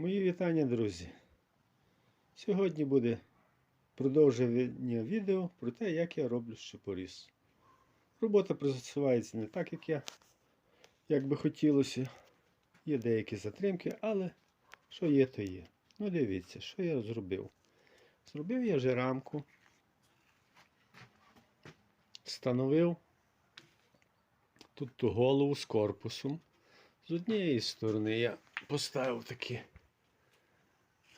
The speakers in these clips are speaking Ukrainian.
Мої вітання, друзі. Сьогодні буде продовження відео про те, як я роблю щепоріз. Робота просувається не так, як я як би хотілося. Є деякі затримки, але що є, то є. Ну, дивіться, що я зробив. Зробив я вже рамку, встановив тут ту голову з корпусом. З однієї сторони я поставив такі,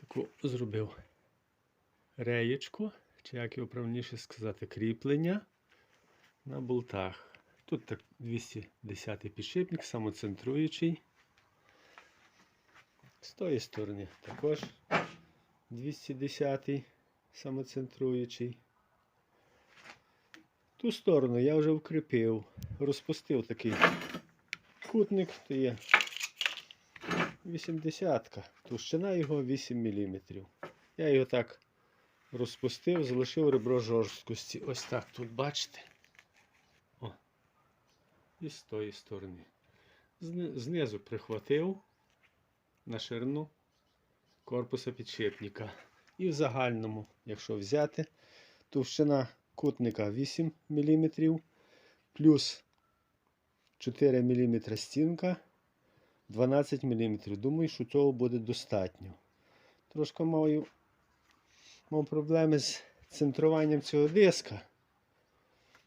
таку зробив реєчку, чи як його правильніше сказати, кріплення на болтах. Тут так 210 підшипник, самоцентруючий. З тої сторони також 210-й самоцентруючий. Ту сторону я вже вкріпив, розпустив такий кутник, то є 80 Товщина його 8 мм. Я його так розпустив, залишив ребро жорсткості. Ось так тут бачите. О. І з тої сторони. Знизу прихватив на ширину корпуса підшипника. І в загальному, якщо взяти, товщина кутника 8 мм плюс 4 мм стінка, 12 мм. Думаю, що цього буде достатньо. Трошки маю, мав проблеми з центруванням цього диска.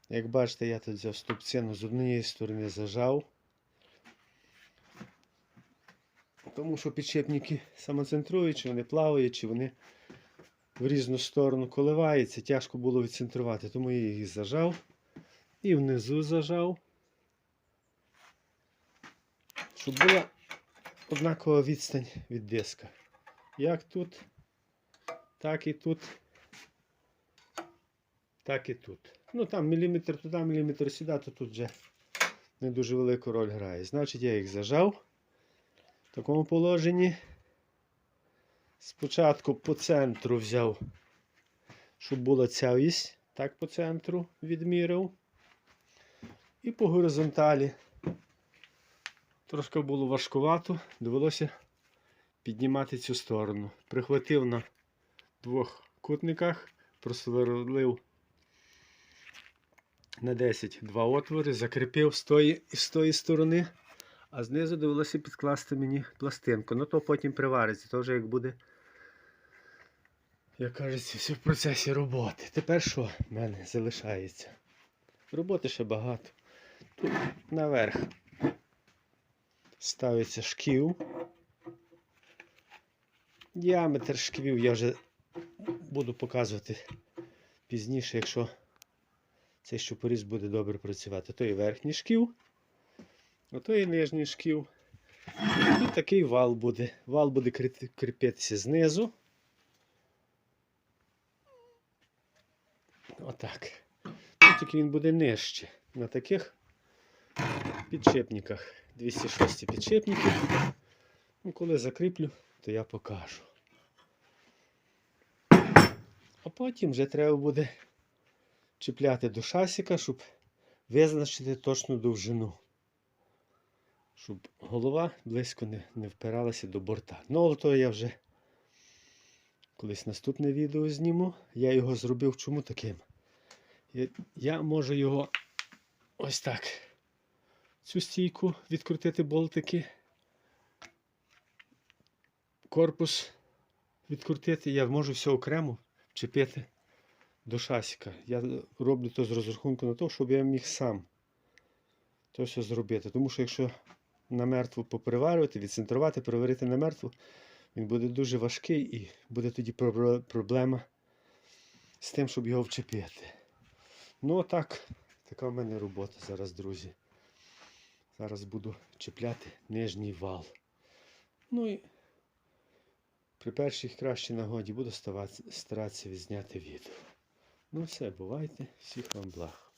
Як бачите, я тут взяв ступцину з однієї сторони зажав. Тому що підшипники самоцентрують, чи вони плавають, чи вони в різну сторону коливаються. Тяжко було відцентрувати, тому я їх зажав. І внизу зажав щоб була однакова відстань від диска. Як тут, так і тут, так і тут. Ну там міліметр туди, міліметр сюди, то тут вже не дуже велику роль грає. Значить, я їх зажав в такому положенні. Спочатку по центру взяв, щоб була ця вісь, так по центру відмірив. І по горизонталі Трошки було важкувато, довелося піднімати цю сторону. Прихватив на двох кутниках, просверлив на 10 два отвори, закріпив з тої з тої сторони, а знизу довелося підкласти мені пластинку. Ну то потім привариться, то вже як буде, як кажеться, все в процесі роботи. Тепер що в мене залишається? Роботи ще багато. Тут наверх ставиться шків. Діаметр шквів я вже буду показувати пізніше, якщо цей щупоріз буде добре працювати. То і верхній шків, а то і нижній шків. І такий вал буде. Вал буде кріпитися знизу. Отак. Тільки він буде нижче. На таких підшипниках. 206 підшипники. Ну, коли закріплю, то я покажу. А потім вже треба буде чіпляти до шасіка, щоб визначити точну довжину. Щоб голова близько не, не впиралася до борта. Ну, але то я вже колись наступне відео зніму. Я його зробив чому таким. Я, я можу його ось так цю стійку, відкрутити болтики, корпус відкрутити. Я можу все окремо вчепити до шасіка. Я роблю то з розрахунку на те, щоб я міг сам то все зробити. Тому що якщо на мертву поприварювати, відцентрувати, переварити на мертву, він буде дуже важкий і буде тоді проблема з тим, щоб його вчепити. Ну, отак, така в мене робота зараз, друзі. Зараз буду чіпляти нижній вал. Ну і при першій кращій нагоді буду старатися відзняти відео. Ну все, бувайте, всіх вам благ.